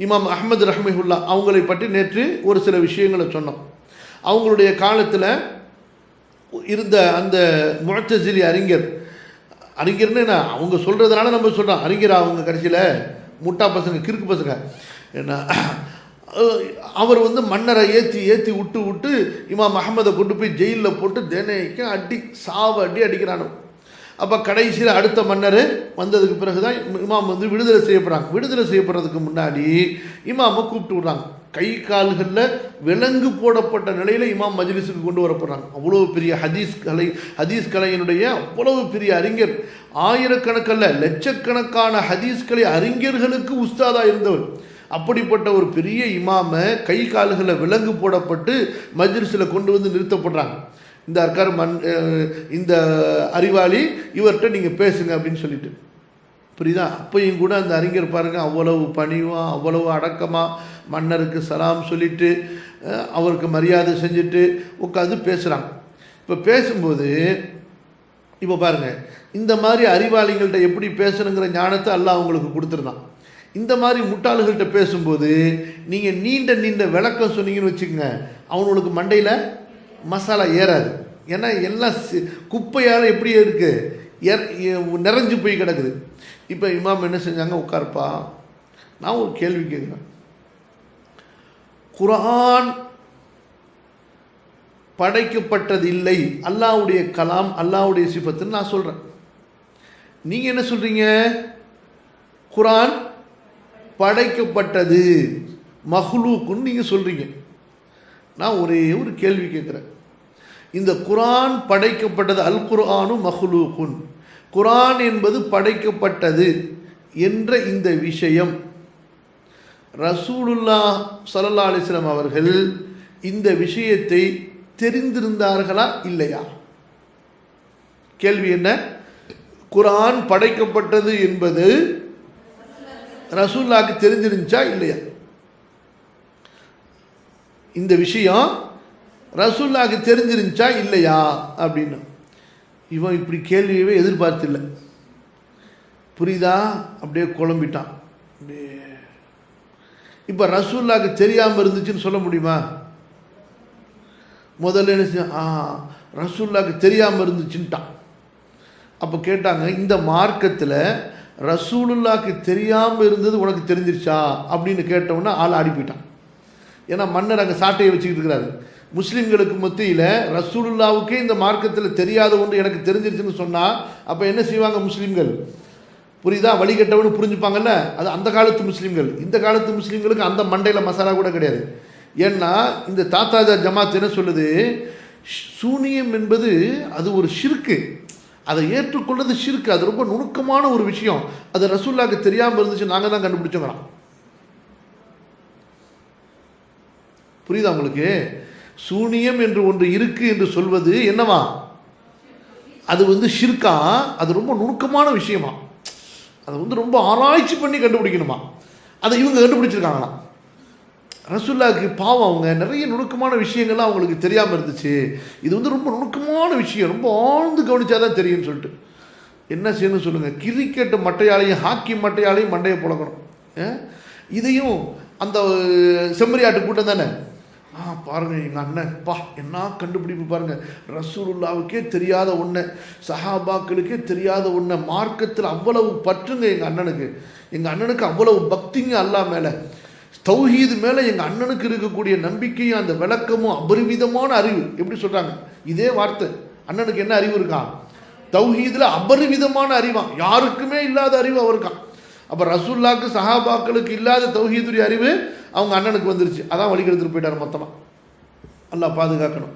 இமாம் அஹமது ரஹ்மிஹுல்லா அவங்களை பற்றி நேற்று ஒரு சில விஷயங்களை சொன்னோம். அவங்களுடைய காலத்தில் இருந்த அந்த முழச்சசிலி அறிஞர் அறிஞர்னு என்ன? அவங்க சொல்கிறதுனால நம்ம சொல்கிறோம் அறிஞர் அவங்க கடைசியில்? முட்டா பசங்க கிறுக்கு பசங்க. என்ன? அவர் வந்து மன்னரை ஏற்றி ஏற்றி விட்டு விட்டு இமாம் அகமதை கொண்டு போய் ஜெயிலில் போட்டு தினைக்கும் அடி சாவை அடி அடிக்கிறானோ? அப்போ கடைசியில் அடுத்த மன்னர் வந்ததுக்கு பிறகு தான் இமாம் வந்து விடுதலை செய்யப்படுறாங்க. விடுதலை செய்யப்படுறதுக்கு முன்னாடி இமாமை கூப்பிட்டு விடுறாங்க. கை கால்களில் விலங்கு போடப்பட்ட நிலையில் இமாம் மஜ்லிஸுக்கு கொண்டு வரப்படுறாங்க அவ்வளோ பெரிய ஹதீஸ் கலை ஹதீஸ் கலையினுடைய அவ்வளவு பெரிய அறிஞர். ஆயிரக்கணக்கல்ல லட்சக்கணக்கான ஹதீஸ் கலை அறிஞர்களுக்கு உஸ்தாதாக இருந்தவர். அப்படிப்பட்ட ஒரு பெரிய இமாமை கை கால்களில் விலங்கு போடப்பட்டு மஜ்லிஸில் கொண்டு வந்து நிறுத்தப்படுறாங்க. இந்த அர்க்கார் மண் இந்த அறிவாளி இவர்கிட்ட நீங்கள் பேசுங்க அப்படின்னு சொல்லிட்டு. புரியுதா? அப்பையும் கூட அந்த அறிஞர் பாருங்கள் அவ்வளவு பணிவாக அவ்வளவு அடக்கமாக மன்னருக்கு சலாம் சொல்லிட்டு அவருக்கு மரியாதை செஞ்சுட்டு உட்காந்து பேசுகிறாங்க இப்போ பேசும்போது இப்போ பாருங்கள் இந்த மாதிரி அறிவாளிகள்கிட்ட எப்படி பேசணுங்கிற ஞானத்தை எல்லாம் அவங்களுக்கு கொடுத்துருந்தான். இந்த மாதிரி முட்டாளுகள்கிட்ட பேசும்போது நீங்கள் நீண்ட நீண்ட விளக்கம் சொன்னீங்கன்னு வச்சுக்கோங்க அவனுக்கு மண்டையில் மசாலா ஏறாது. ஏன்னா எல்லாம் சி- குப்பையால் எப்படி இருக்குது நிறைஞ்சு போய் கிடக்குது. இப்போ இமாம் என்ன செஞ்சாங்க? உட்காருப்பா. நான் ஒரு கேள்வி கேட்குறேன் குரான் படைக்கப்பட்டது இல்லை அல்லாவுடைய கலாம் அல்லாஹ்வுடைய சிபத்துன்னு நான் சொல்கிறேன் நீங்கள் என்ன சொல்கிறீங்க குரான் படைக்கப்பட்டது. மஹ்லூக்குன்னு நீங்கள் சொல்கிறீங்க நான் ஒரே ஒரு கேள்வி கேட்குறேன். இந்த குரான் படைக்கப்பட்டது அல் குர்ஆனு மஹ்லூகுன் குரான் என்பது படைக்கப்பட்டது என்ற இந்த விஷயம். ரசூலுல்லா சல்லா அலிஸ்லாம் அவர்கள் இந்த விஷயத்தை தெரிந்திருந்தார்களா இல்லையா? கேள்வி என்ன? குரான் படைக்கப்பட்டது என்பது ரசூல்லாக்கு தெரிஞ்சிருந்துச்சா இல்லையா? விஷயம் ரசூல்லாக்கு தெரிஞ்சிருந்துச்சா இல்லையா அப்படின்னு. இவன் இப்படி கேள்வியவே எதிர்பார்த்தில்லை. புரியுதா? அப்படியே குழம்பிட்டான். அப்படியே. இப்போ ரசூல்லாக்கு தெரியாமல் இருந்துச்சுன்னு சொல்ல முடியுமா? முதல்ல என்ன ஆ ரசூல்லாக்கு தெரியாமல் இருந்துச்சுன்ட்டான். அப்போ கேட்டாங்க இந்த மார்க்கத்தில் ரசூலுல்லாக்கு தெரியாமல் இருந்தது உனக்கு தெரிஞ்சிருச்சா? அப்படின்னு கேட்டவுடனே ஆள் ஆடி போயிட்டான். ஏன்னா மன்னர் அங்கே சாட்டையை வச்சுக்கிட்டு இருக்கிறாரு. முஸ்லீம்களுக்கு மத்தியில் ரசூலுல்லாவுக்கே இந்த மார்க்கத்தில் தெரியாத ஒன்று எனக்கு தெரிஞ்சிருச்சுன்னு சொன்னால் அப்போ என்ன செய்வாங்க முஸ்லீம்கள்? புரியுதா? வழிகட்டவனு புரிஞ்சுப்பாங்கல்ல அது அந்த காலத்து முஸ்லீம்கள். இந்த காலத்து முஸ்லீம்களுக்கு அந்த மண்டையில் மசாலா கூட கிடையாது. ஏன்னா இந்த தாத்தாஜா ஜமாத் என்ன சொல்லுது? சூனியம் என்பது அது ஒரு ஷிர்க்கு. அதை ஏற்றுக்கொள்வது ஷிர்க்கு. அது ரொம்ப நுணுக்கமான ஒரு விஷயம். அது ரசூல்லாக்கு தெரியாமல் இருந்துச்சு. நாங்கள் தான் கண்டுபிடிச்சோங்களாம். புரியுதா உங்களுக்கு? சூனியம் என்று ஒன்று இருக்குது என்று சொல்வது என்னவா? அது வந்து ஷிர்கா அது ரொம்ப நுணுக்கமான விஷயமா? அதை வந்து ரொம்ப ஆராய்ச்சி பண்ணி கண்டுபிடிக்கணுமா? அதை இவங்க கண்டுபிடிச்சிருக்காங்களாம் ரசுல்லாவுக்கு பாவம் அவங்க நிறைய நுணுக்கமான விஷயங்கள்லாம் அவங்களுக்கு தெரியாமல் இருந்துச்சு. இது வந்து ரொம்ப நுணுக்கமான விஷயம். ரொம்ப ஆழ்ந்து கவனிச்சாதான் தெரியும்னு சொல்லிட்டு. என்ன செய்யணும்னு சொல்லுங்கள் கிரிக்கெட் மட்டையாலையும் ஹாக்கி மட்டையாலையும் மண்டையை புழக்கணும். இதையும் அந்த செம்மறியாட்டு கூட்டம் தானே? ஆ பாருங்க எங்கள் அண்ணன் பா என்ன கண்டுபிடிப்பு பாருங்க. ரசூலுல்லாவுக்கே தெரியாத ஒன்று சஹாபாக்களுக்கே தெரியாத ஒன்று மார்க்கத்தில் அவ்வளவு பற்றுங்க எங்கள் அண்ணனுக்கு. எங்கள் அண்ணனுக்கு அவ்வளவு பக்திங்க அல்லாஹ் மேலே. தௌஹீது மேலே எங்கள் அண்ணனுக்கு இருக்கக்கூடிய நம்பிக்கையும் அந்த விளக்கமும் அபரிவிதமான அறிவு. எப்படி சொல்கிறாங்க இதே வார்த்தை. அண்ணனுக்கு என்ன அறிவு இருக்கா? தௌஹீதில் அபரிவிதமான அறிவான் யாருக்குமே இல்லாத அறிவு அவருக்கான் அப்போ ரசூல்லாக்கு சஹாபாக்களுக்கு இல்லாத தௌஹீதுடைய அறிவு அவங்க அண்ணனுக்கு வந்துருச்சு. அதான் வழிகெடுத்துட்டு போயிட்டார் மொத்தமாக நல்லா பாதுகாக்கணும்.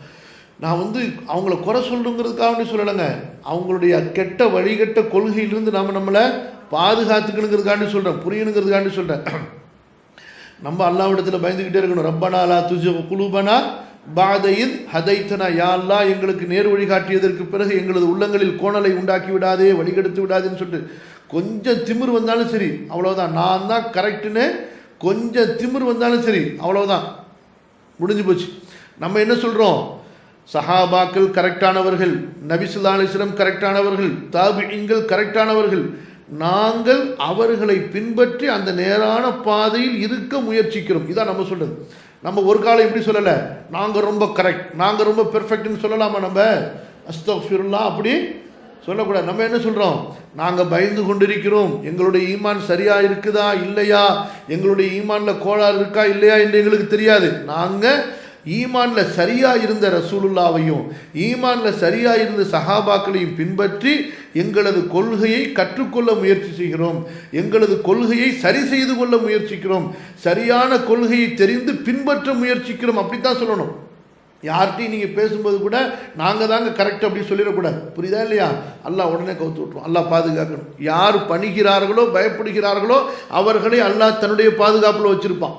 நான் வந்து அவங்கள குறை சொல்லணுங்கிறதுக்காக சொல்லலைங்க. அவங்களுடைய கெட்ட வழிகட்ட கொள்கையிலிருந்து நாம் நம்மளை பாதுகாத்துக்கணுங்கிறதுக்காண்டி சொல்கிறேன் புரியணுங்கிறதுக்காண்டி சொல்கிறேன் நம்ம அல்லாவிடத்தில் பயந்துக்கிட்டே இருக்கணும். ரப்பனா துஜ குழுபனா பாதையில் ஹதைத்தனா. யாழ்லா எங்களுக்கு நேர் வழிகாட்டியதற்கு பிறகு எங்களது உள்ளங்களில் கோணலை உண்டாக்கி விடாதே வழிகெடுத்து விடாதேன்னு சொல்லிட்டு கொஞ்சம் திமிர் வந்தாலும் சரி அவ்வளோதான் நான் தான் கரெக்டுன்னு கொஞ்சம் திமிர் வந்தாலும் சரி அவ்வளோதான் முடிஞ்சு போச்சு. நம்ம என்ன சொல்கிறோம் சஹாபாக்கள் கரெக்டானவர்கள் நபிசுல்லா அலிஸ்லம் கரெக்டானவர்கள் தாபிங்கள் கரெக்டானவர்கள் நாங்கள் அவர்களை பின்பற்றி அந்த நேரான பாதையில் இருக்க முயற்சிக்கிறோம். இதான் நம்ம சொல்கிறது நம்ம ஒரு காலம் இப்படி சொல்லலை? நாங்கள் ரொம்ப கரெக்ட் நாங்கள் ரொம்ப பெர்ஃபெக்ட்னு சொல்லலாமா நம்ம? அஸ்தக்ஃபிருல்லா அப்படி சொல்லக்கூடாது. நம்ம என்ன சொல்கிறோம் நாங்கள் பயந்து கொண்டிருக்கிறோம். எங்களுடைய ஈமான் சரியாக இருக்குதா இல்லையா? எங்களுடைய ஈமானில் கோளாறு இருக்கா இல்லையா என்று எங்களுக்கு தெரியாது. நாங்கள் ஈமானில் சரியாக இருந்த ரசூலுல்லாவையும் ஈமானில் சரியாக இருந்த சஹாபாக்களையும் பின்பற்றி எங்களது கொள்கையை கற்றுக்கொள்ள முயற்சி செய்கிறோம். எங்களது கொள்கையை சரி செய்து கொள்ள முயற்சிக்கிறோம். சரியான கொள்கையை தெரிந்து பின்பற்ற முயற்சிக்கிறோம். அப்படித்தான் சொல்லணும். யார்கிட்டையும் நீங்கள் பேசும்போது கூட நாங்கள் தாங்க கரெக்ட் அப்படின்னு சொல்லிடக்கூடாது. புரியுதா இல்லையா? அல்லா உடனே கவுத்து விட்டுரும். அல்லா பாதுகாக்கணும். யார் பணிகிறார்களோ பயப்படுகிறார்களோ அவர்களை அல்லாஹ் தன்னுடைய பாதுகாப்பில் வச்சுருப்பான்.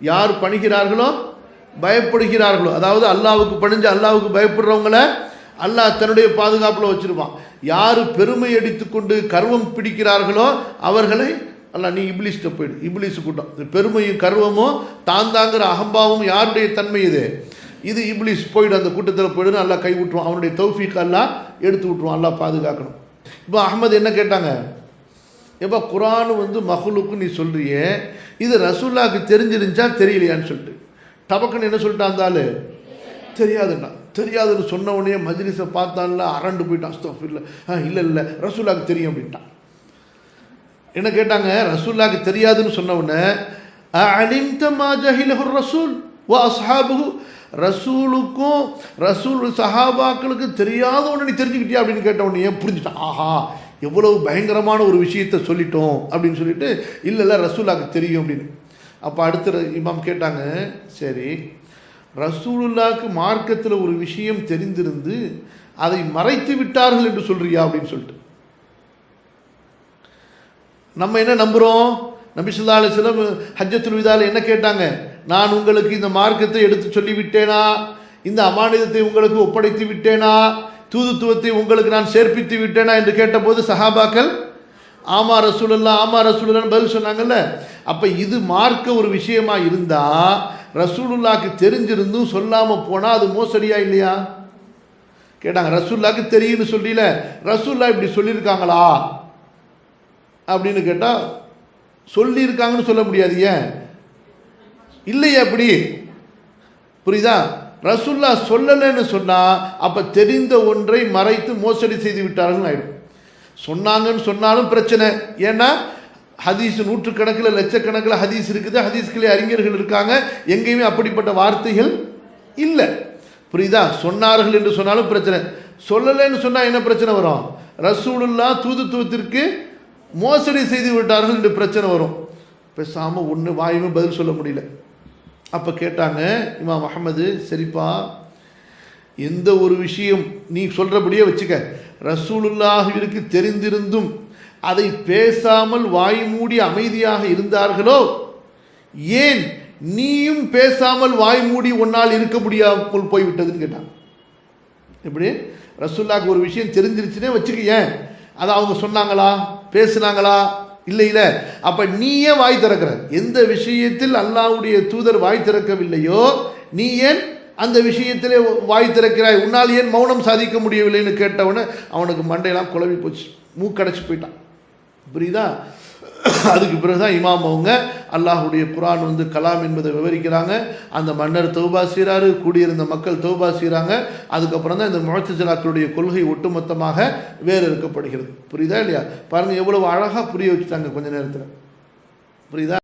யார் பணிகிறார்களோ பயப்படுகிறார்களோ அதாவது அல்லாவுக்கு பணிஞ்சு அல்லாவுக்கு பயப்படுறவங்கள அல்லாஹ் தன்னுடைய பாதுகாப்பில் வச்சுருப்பான். யார் பெருமை அடித்துக்கொண்டு கர்வம் பிடிக்கிறார்களோ அவர்களை அல்ல நீ இப்ளிஸ்ட்டை போயிடு. இப்லீஸ் கூட்டம் இந்த பெருமையும் கர்வமும் தாந்தாங்கிற அகம்பாவும் அகம்பாவமும் யாருடைய தன்மை இது? இது இப்ளிஸ் போயிடு அந்த கூட்டத்தில் போயிடுன்னு நல்லா கை விட்டுருவான் அவனுடைய தௌஃபீக் எல்லாம் எடுத்து விட்டுருவான் நல்லா பாதுகாக்கணும். இப்போ அகமது என்ன கேட்டாங்க? எப்போ குரான் வந்து மகளுக்கு நீ சொல்கிறியே இது ரசூல்லாவுக்கு தெரிஞ்சிருந்துச்சா தெரியலையான்னு சொல்லிட்டு. டபக்குன்னு என்ன சொல்லிட்டான் இருந்தாலும் தெரியாதுண்ணா தெரியாதுன்னு. சொன்ன உடனே மஜ்லிஸை பார்த்தான்ல அரண்டு போயிட்டான். அஸ்தோஃபில்ல ஆ இல்லை இல்லை ரசூல்லாவுக்கு தெரியும் அப்படின்ட்டான். என்ன கேட்டாங்க? ரசூல்லாக்கு தெரியாதுன்னு சொன்ன உடனே அலிம்த மா ரசூல் வா அஸ்ஹாபுஹு? ரசூலுக்கும் ரசூல் சஹாபாக்களுக்கு தெரியாத ஒன்று நீ தெரிஞ்சுக்கிட்டியா அப்படின்னு கேட்ட உடனே புரிஞ்சுட்டான் ஆஹா எவ்வளவு பயங்கரமான ஒரு விஷயத்தை சொல்லிட்டோம் அப்படின்னு சொல்லிட்டு இல்லை இல்லை ரசூலாக்கு தெரியும் அப்படின்னு. அப்போ அடுத்த இமாம் கேட்டாங்க சரி ரசூலுல்லாவுக்கு மார்க்கத்தில் ஒரு விஷயம் தெரிந்திருந்து அதை மறைத்து விட்டார்கள் என்று சொல்றியா? அப்படின்னு சொல்லிட்டு. நம்ம என்ன நம்புகிறோம் நபிசுல்லா அலிஸ்லம் ஹஜ்ஜத்துல் விதாவில் என்ன கேட்டாங்க? நான் உங்களுக்கு இந்த மார்க்கத்தை எடுத்து சொல்லிவிட்டேனா? இந்த அமானிதத்தை உங்களுக்கு ஒப்படைத்து விட்டேனா? தூதுத்துவத்தை உங்களுக்கு நான் சேர்ப்பித்து விட்டேனா? என்று கேட்டபோது சஹாபாக்கள் ஆமா ரசூலுல்லா ஆமா ரசூலுல்லான்னு பதில் சொன்னாங்கல்ல. அப்போ இது மார்க்க ஒரு விஷயமா இருந்தா ரசூலுல்லாக்கு தெரிஞ்சிருந்தும் சொல்லாமல் போனால் அது மோசடியா இல்லையா? கேட்டாங்க ரசூல்லாக்கு தெரியும்னு சொல்லல. ரசூல்லா இப்படி சொல்லியிருக்காங்களா? அப்படின்னு கேட்டால் சொல்லியிருக்காங்கன்னு சொல்ல முடியாது ஏன்? இல்லையே அப்படி. புரியுதா? ரசுல்லா சொல்லலைன்னு சொன்னால் அப்போ தெரிந்த ஒன்றை மறைத்து மோசடி செய்து விட்டார்கள் ஆயிடும். சொன்னாங்கன்னு சொன்னாலும் பிரச்சனை. ஏன்னா ஹதீஸ் நூற்றுக்கணக்கில் லட்சக்கணக்கில் ஹதீஸ் இருக்குது. ஹதீஸ்களே அறிஞர்கள் இருக்காங்க. எங்கேயுமே அப்படிப்பட்ட வார்த்தைகள் இல்லை. புரியுதா? சொன்னார்கள் என்று சொன்னாலும் பிரச்சனை. சொல்லலைன்னு சொன்னால் என்ன பிரச்சனை வரும்? ரசூலுல்லா தூதுத்துவத்திற்கு மோசடி செய்து விட்டார்கள் என்று பிரச்சனை வரும். பேசாமல் ஒன்று வாயுமே பதில் சொல்ல முடியல. அப்போ கேட்டாங்க இமாம் அகமது சரிப்பா. எந்த ஒரு விஷயம் நீ சொல்கிறபடியே வச்சுக்க. ரசூலுல்லாஹிற்கு தெரிந்திருந்தும் அதை பேசாமல் வாய் மூடி அமைதியாக இருந்தார்களோ? ஏன் நீயும் பேசாமல் வாய் மூடி உன்னால் இருக்க முடியாமல் போய்விட்டதுன்னு கேட்டாங்க. எப்படி? ரசூல்லாக்கு ஒரு விஷயம் தெரிஞ்சிருச்சுன்னே வச்சுக்க ஏன் அதை அவங்க சொன்னாங்களா? பேசுனாங்களா? இல்லை இல்லை. அப்போ நீயே வாய் திறக்கிற எந்த விஷயத்தில் அல்லாவுடைய தூதர் வாய் திறக்கவில்லையோ நீ ஏன் அந்த விஷயத்திலே வாய் திறக்கிறாய்? உன்னால் ஏன் மௌனம் சாதிக்க முடியவில்லைன்னு கேட்டவொன்னே அவனுக்கு மண்டையெல்லாம் குழம்பி போச்சு. மூக்கடைச்சி போயிட்டான். புரியுதா? அதுக்கு பிறகு தான் இமாம் அவங்க அல்லாஹுடைய குரான் வந்து கலாம் என்பதை விவரிக்கிறாங்க. அந்த மன்னர் தௌபா செய்கிறாரு கூடியிருந்த மக்கள் தௌபா செய்கிறாங்க அதுக்கப்புறம் தான் இந்த முழச்சிசிலாக்களுடைய கொள்கை ஒட்டுமொத்தமாக வேறு இருக்கப்படுகிறது புரியுதா இல்லையா? பாருங்கள் எவ்வளவு அழகாக புரிய வச்சுட்டாங்க கொஞ்ச நேரத்தில். புரியுதா?